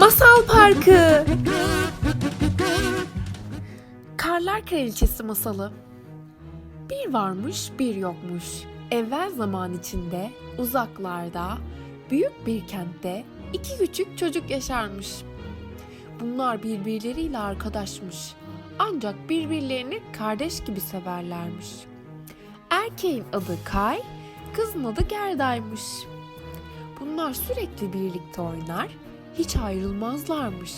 Masal Parkı. Karlar Kraliçesi masalı. Bir varmış, bir yokmuş. Evvel zaman içinde, uzaklarda, büyük bir kentte iki küçük çocuk yaşarmış. Bunlar birbirleriyle arkadaşmış. Ancak birbirlerini kardeş gibi severlermiş. Erkeğin adı Kay, kızın adı Gerda'ymış. Bunlar sürekli birlikte oynar, hiç ayrılmazlarmış.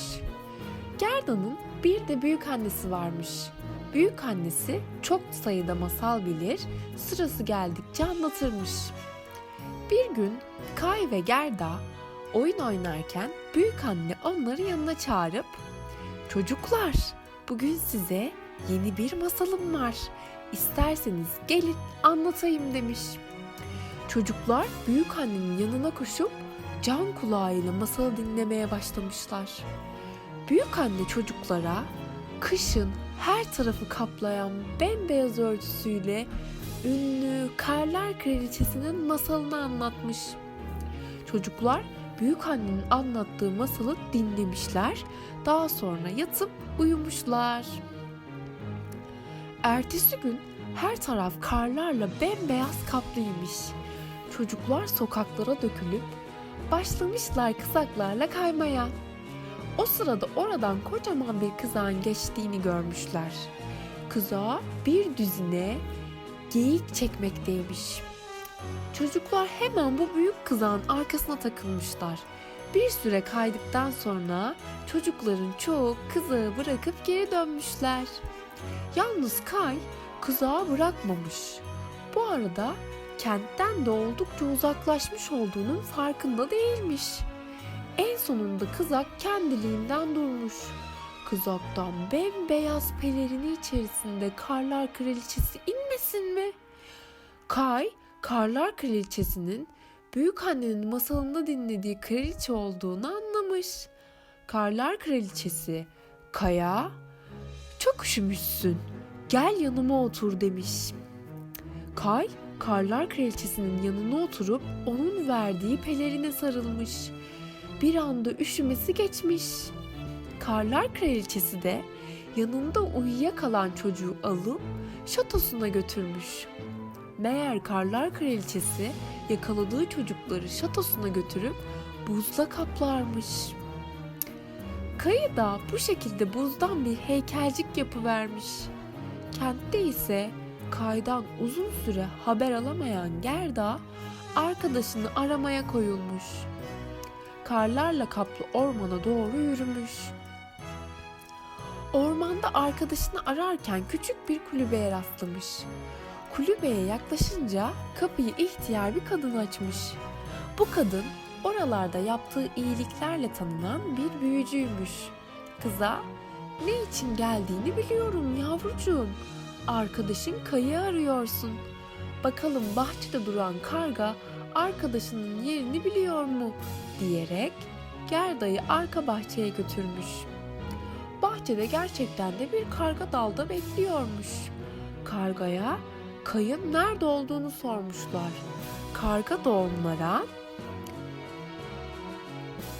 Gerda'nın bir de büyük annesi varmış. Büyük annesi çok sayıda masal bilir, sırası geldikçe anlatırmış. Bir gün Kay ve Gerda oyun oynarken büyük anne onları yanına çağırıp "Çocuklar, bugün size yeni bir masalım var. İsterseniz gelin anlatayım." demiş. Çocuklar büyük annenin yanına koşup can kulağıyla masalı dinlemeye başlamışlar. Büyük anne çocuklara kışın her tarafı kaplayan bembeyaz örtüsüyle ünlü Karlar Kraliçesi'nin masalını anlatmış. Çocuklar büyük annenin anlattığı masalı dinlemişler. Daha sonra yatıp uyumuşlar. Ertesi gün her taraf karlarla bembeyaz kaplıymış. Çocuklar sokaklara dökülüp başlamışlar kızaklarla kaymaya. O sırada oradan kocaman bir kızağın geçtiğini görmüşler. Kızağa bir düzine geyik çekmekteymiş. Çocuklar hemen bu büyük kızağın arkasına takılmışlar. Bir süre kaydıktan sonra çocukların çoğu kızağı bırakıp geri dönmüşler. Yalnız Kay kızağı bırakmamış. Bu arada kentten de oldukça uzaklaşmış olduğunun farkında değilmiş. En sonunda kızak kendiliğinden durmuş. Kızaktan bembeyaz pelerini içerisinde karlar kraliçesi inmesin mi? Kay, karlar kraliçesinin büyük annenin masalında dinlediği kraliçe olduğunu anlamış. Karlar kraliçesi, Kaya, çok üşümüşsün, gel yanıma otur demiş. Kay, karlar kraliçesinin yanına oturup onun verdiği pelerine sarılmış. Bir anda üşümesi geçmiş. Karlar kraliçesi de yanında uyuyakalan çocuğu alıp şatosuna götürmüş. Meğer karlar kraliçesi yakaladığı çocukları şatosuna götürüp buzla kaplarmış. Kayı da bu şekilde buzdan bir heykelcik yapıvermiş. Kentte ise kaydan uzun süre haber alamayan Gerda arkadaşını aramaya koyulmuş. Karlarla kaplı ormana doğru yürümüş. Ormanda arkadaşını ararken küçük bir kulübeye rastlamış. Kulübeye yaklaşınca kapıyı ihtiyar bir kadın açmış. Bu kadın oralarda yaptığı iyiliklerle tanınan bir büyücüymüş. Kıza ne için geldiğini biliyorum yavrucuğum. Arkadaşın kayı arıyorsun. Bakalım bahçede duran karga arkadaşının yerini biliyor mu diyerek Gerda'yı arka bahçeye götürmüş. Bahçede gerçekten de bir karga dalda bekliyormuş. Kargaya kayın nerede olduğunu sormuşlar. Karga da onlara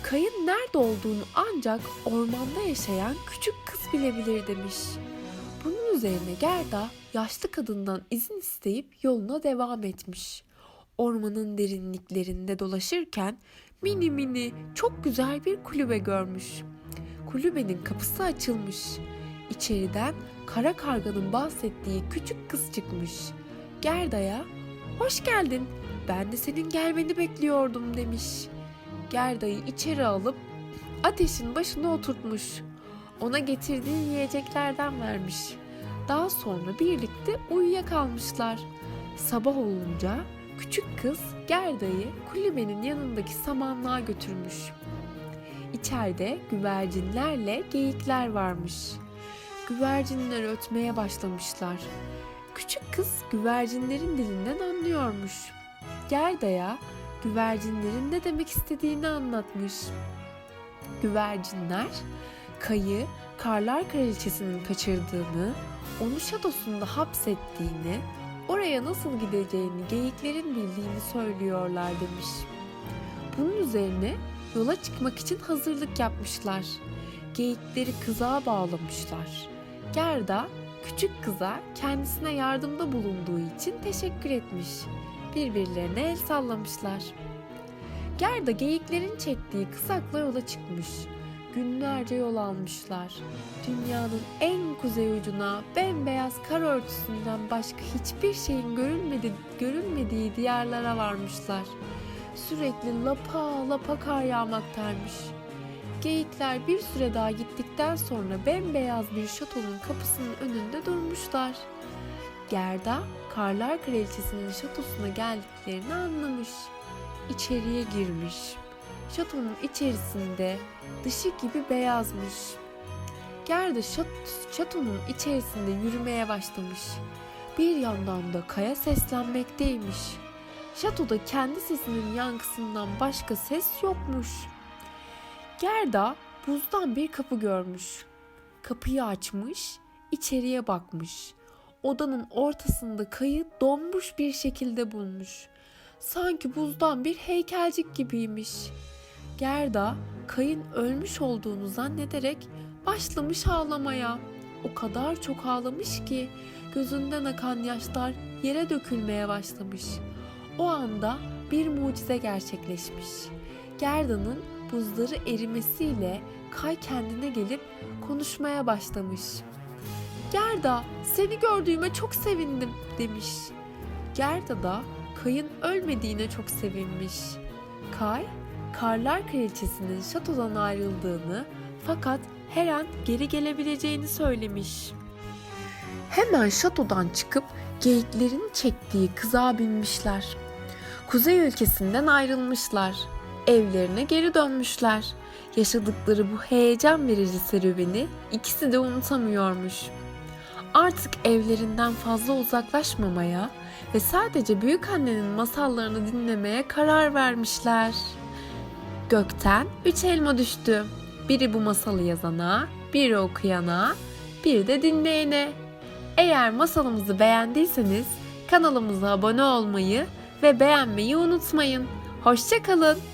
kayın nerede olduğunu ancak ormanda yaşayan küçük kız bilebilir demiş. Üzerine Gerda yaşlı kadından izin isteyip yoluna devam etmiş. Ormanın derinliklerinde dolaşırken mini mini çok güzel bir kulübe görmüş. Kulübenin kapısı açılmış. İçeriden kara karganın bahsettiği küçük kız çıkmış. Gerda'ya "Hoş geldin. Ben de senin gelmeni bekliyordum." demiş. Gerda'yı içeri alıp ateşin başına oturtmuş. Ona getirdiği yiyeceklerden vermiş. Daha sonra birlikte uyuyakalmışlar. Sabah olunca küçük kız Gerda'yı kulübenin yanındaki samanlığa götürmüş. İçeride güvercinlerle geyikler varmış. Güvercinler ötmeye başlamışlar. Küçük kız güvercinlerin dilinden anlıyormuş. Gerda'ya güvercinlerin ne demek istediğini anlatmış. Güvercinler Kayı Karlar Kraliçesi'nin kaçırdığını, onu şatosunda hapsettiğini, oraya nasıl gideceğini geyiklerin bildiğini söylüyorlar demiş. Bunun üzerine yola çıkmak için hazırlık yapmışlar. Geyikleri kızağa bağlamışlar. Gerda küçük kıza kendisine yardımda bulunduğu için teşekkür etmiş. Birbirlerine el sallamışlar. Gerda geyiklerin çektiği kızakla yola çıkmış. Günlerce yol almışlar. Dünyanın en kuzey ucuna bembeyaz kar örtüsünden başka hiçbir şeyin görülmedi, görülmediği diyarlara varmışlar. Sürekli lapa lapa kar yağmaktaymış. Geyikler bir süre daha gittikten sonra bembeyaz bir şatonun kapısının önünde durmuşlar. Gerda, Karlar Kraliçesi'nin şatosuna geldiklerini anlamış. İçeriye girmiş. Şatonun içerisinde dışı gibi beyazmış. Gerda şat- şatonun içerisinde yürümeye başlamış. Bir yandan da kaya seslenmekteymiş. Şatoda kendi sesinin yankısından başka ses yokmuş. Gerda buzdan bir kapı görmüş. Kapıyı açmış, içeriye bakmış. Odanın ortasında kayı donmuş bir şekilde bulmuş. Sanki buzdan bir heykelcik gibiymiş. Gerda kayın ölmüş olduğunu zannederek başlamış ağlamaya. O kadar çok ağlamış ki gözünden akan yaşlar yere dökülmeye başlamış. O anda bir mucize gerçekleşmiş. Gerda'nın buzları erimesiyle kay kendine gelip konuşmaya başlamış. Gerda, seni gördüğüme çok sevindim demiş. Gerda da kayın ölmediğine çok sevinmiş. Kay, Karlar Kraliçesi'nin şatodan ayrıldığını fakat her an geri gelebileceğini söylemiş. Hemen şatodan çıkıp geyiklerin çektiği kızağa binmişler. Kuzey ülkesinden ayrılmışlar. Evlerine geri dönmüşler. Yaşadıkları bu heyecan verici serüveni ikisi de unutamıyormuş. Artık evlerinden fazla uzaklaşmamaya ve sadece büyük annenin masallarını dinlemeye karar vermişler. Gökten üç elma düştü. Biri bu masalı yazana, biri okuyana, bir de dinleyene. Eğer masalımızı beğendiyseniz kanalımıza abone olmayı ve beğenmeyi unutmayın. Hoşçakalın.